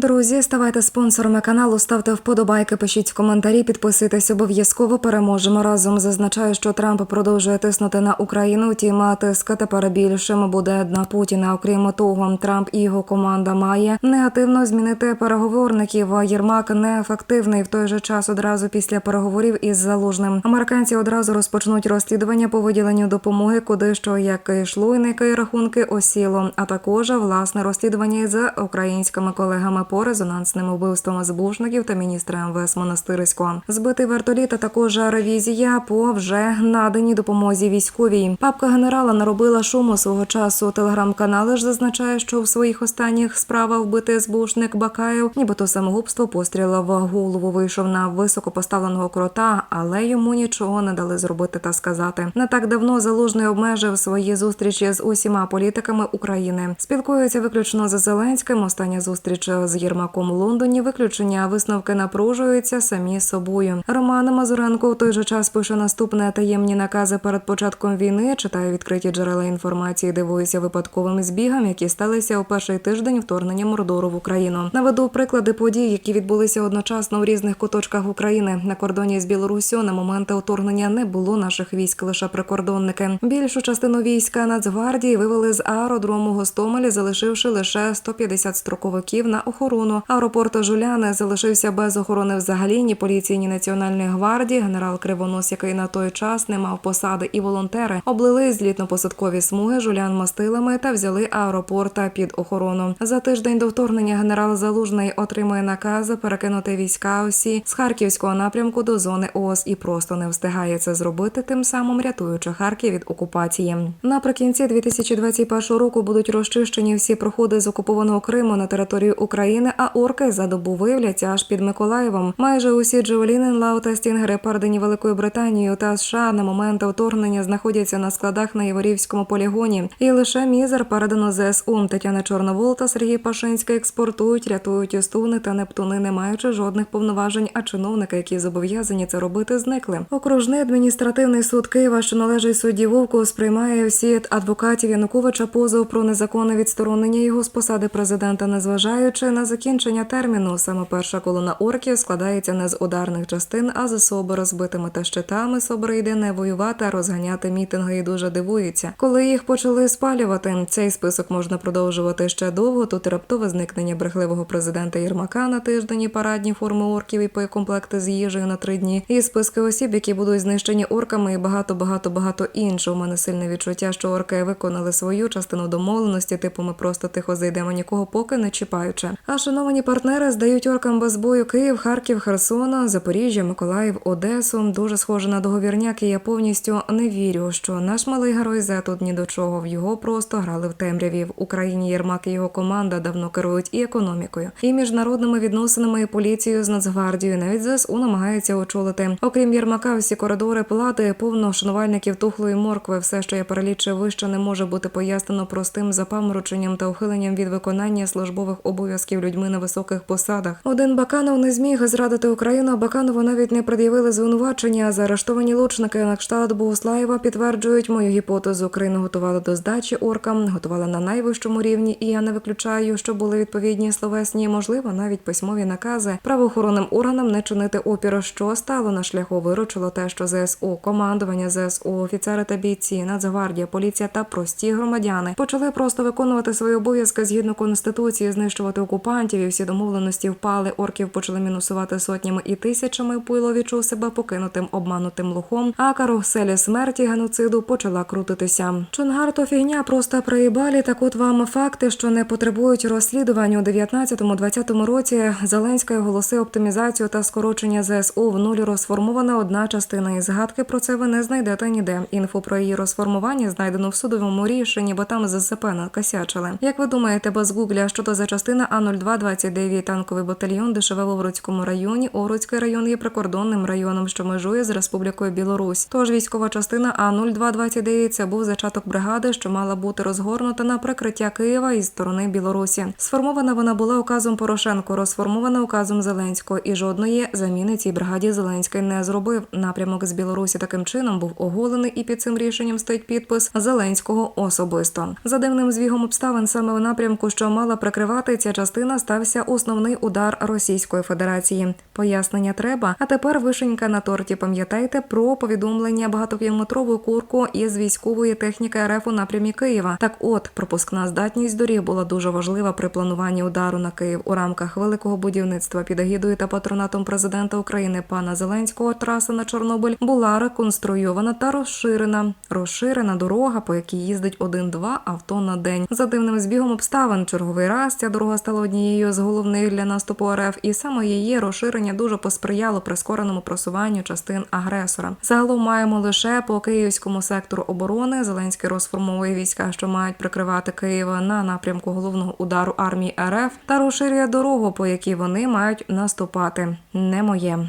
Друзі, ставайте спонсорами каналу, ставте вподобайки, пишіть коментарі, підписуйтесь обов'язково. Переможемо разом. Зазначаю, що Трамп продовжує тиснути на Україну. Тім тиск тепер більшим буде на Путіна. Окрім того, Трамп і його команда має негативно змінити переговорників. Єрмак неефективний в той же час. Одразу після переговорів із залужним. Американці одразу розпочнуть розслідування по виділенню допомоги, куди що як йшло, і на які рахунки осіло, а також власне розслідування з українськими колегами по резонансним вбивствам збушників та міністра МВС Монастириського. Збитий вертоліт, а також ревізія по вже наданій допомозі військовій. Папка генерала наробила шуму свого часу. Телеграм-канали ж зазначає, що в своїх останніх справах вбитий збушник Бакаєв, нібито самогубство постріла в голову вийшов на високопоставленого крота, але йому нічого не дали зробити та сказати. Не так давно залужний обмежив свої зустрічі з усіма політиками України. Спілкується виключно з Зеленським. Остання зустріч з Єрмаком Лондоні. Виключення висновки напружуються самі собою. Роман Мазуренко в той же час пише наступне таємні накази перед початком війни. Читає відкриті джерела інформації. Дивується випадковим збігам, які сталися у перший тиждень вторгнення Мордору в Україну. Наведу приклади подій, які відбулися одночасно у різних куточках України. На кордоні з Білоруссю на моменти вторгнення не було наших військ, лише прикордонники. Більшу частину війська Нацгвардії вивели з аеродрому Гостомелі, залишивши лише 150 строковиків на охорону. Аеропорт Жуляни залишився без охорони взагалі ні поліції, ні національної гвардії. Генерал Кривонос, який на той час не мав посади, і волонтери облили злітно-посадкові смуги жулян мастилами та взяли аеропорта під охорону. За тиждень до вторгнення генерал Залужний отримує наказ перекинути війська усі з харківського напрямку до зони ООС і просто не встигає це зробити, тим самим рятуючи Харків від окупації. Наприкінці 2021 року будуть розчищені всі проходи з окупованого Криму на територію України, а орки за добу виявляться аж під Миколаєвом. Майже усі Джевеліни, Лау та Стінгери, передані Великою Британією та США на момент вторгнення знаходяться на складах на Яворівському полігоні. І лише мізер передано ЗСУ. Тетяна Чорновол та Сергій Пашинський експортують, рятують Остуни та Нептуни, не маючи жодних повноважень. А чиновники, які зобов'язані це робити, зникли. Окружний адміністративний суд Києва, що належить судді Вовку, сприймає всі адвокатів Януковича позов про незаконне відсторонення його з посади президента, незважаючи на закінчення терміну. Саме перша колона орків складається не з ударних частин, а з особи розбитими та щитами. Собор йде не воювати, а розганяти мітинги і дуже дивується. Коли їх почали спалювати, цей список можна продовжувати ще довго. Тут раптове зникнення брехливого президента Єрмака на тиждень парадні форми орків і боєкомплекти з їжею на три дні. І списки осіб, які будуть знищені орками, і багато, багато, багато іншого. У мене сильне відчуття, що орки виконали свою частину домовленості. Типу, ми просто тихо зайдемо нікого, поки не чіпаючи. А шановані партнери здають оркам без бою Київ, Харків, Херсона, Запоріжжя, Миколаїв, Одесу. Дуже схоже на договірняк. І я повністю не вірю, що наш малий герой Зе тут ні до чого. В його просто грали в темряві. В Україні Єрмак і його команда давно керують і економікою, і міжнародними відносинами, і поліцією з Нацгвардією. Навіть ЗСУ намагається очолити. Окрім Єрмака, всі коридори плати повно шанувальників тухлої моркви. Все, що я перелічив вище, не може бути пояснено простим запамороченням та ухиленням від виконання службових обов'язків людьми на високих посадах. Один Баканов не зміг зрадити Україну. Баканову навіть не пред'явили звинувачення. Заарештовані лучники на кшталт Богуслаєва підтверджують мою гіпотезу. Україну готували до здачі оркам, готували на найвищому рівні, і я не виключаю, що були відповідні словесні, можливо, навіть письмові накази правоохоронним органам не чинити опір, що стало на шляху. Виручило те, що ЗСУ, командування ЗСУ, офіцери та бійці, Нацгвардія, поліція та прості громадяни почали просто виконувати свої обов'язки згідно конституції, знищувати окупантів. І всі домовленості впали. Орків почали мінусувати сотнями і тисячами. Пуйло відчув себе покинутим обманутим лохом. А каруселі смерті геноциду почала крутитися. Чонгар то фігня просто проїбалі. Так от вам факти, що не потребують розслідувань у 19-20 році. Зеленський оголосив оптимізацію та скорочення ЗСУ в нулі розформована одна частина. І згадки про це ви не знайдете ніде. Інфу про її розформування знайдено в судовому рішенні, бо там ЗСП накосячили. Як ви думаєте, без гугля, що то за частина А 0229 танковий батальйон, де живе в Овруцькому районі. Овруцький район є прикордонним районом, що межує з Республікою Білорусь. Тож військова частина А 0229 – це був зачаток бригади, що мала бути розгорнута на прикриття Києва із сторони Білорусі. Сформована вона була указом Порошенко, розформована указом Зеленського, і жодної заміни цій бригаді Зеленський не зробив. Напрямок з Білорусі таким чином був оголений, і під цим рішенням стоїть підпис Зеленського особисто. За дивним звігом обставин саме у напрямку, що мала прикривати ця частина Херсона стався основний удар Російської Федерації. Пояснення треба. А тепер вишенька на торті. Пам'ятайте про повідомлення багатокілометрову курку із військової техніки РФ у напрямі Києва. Так, от пропускна здатність доріг була дуже важлива при плануванні удару на Київ у рамках великого будівництва під егідою та патронатом президента України пана Зеленського. Траса на Чорнобиль була реконструйована та розширена. Розширена дорога, по якій їздить один-два авто на день. За дивним збігом обставин черговий раз ця дорога стала однією з головних для наступу РФ, і саме її розширення дуже посприяло прискореному просуванню частин агресора. Загалом маємо лише по київському сектору оборони. Зеленський розформовує війська, що мають прикривати Києва на напрямку головного удару армії РФ та розширює дорогу, по якій вони мають наступати. Не моє.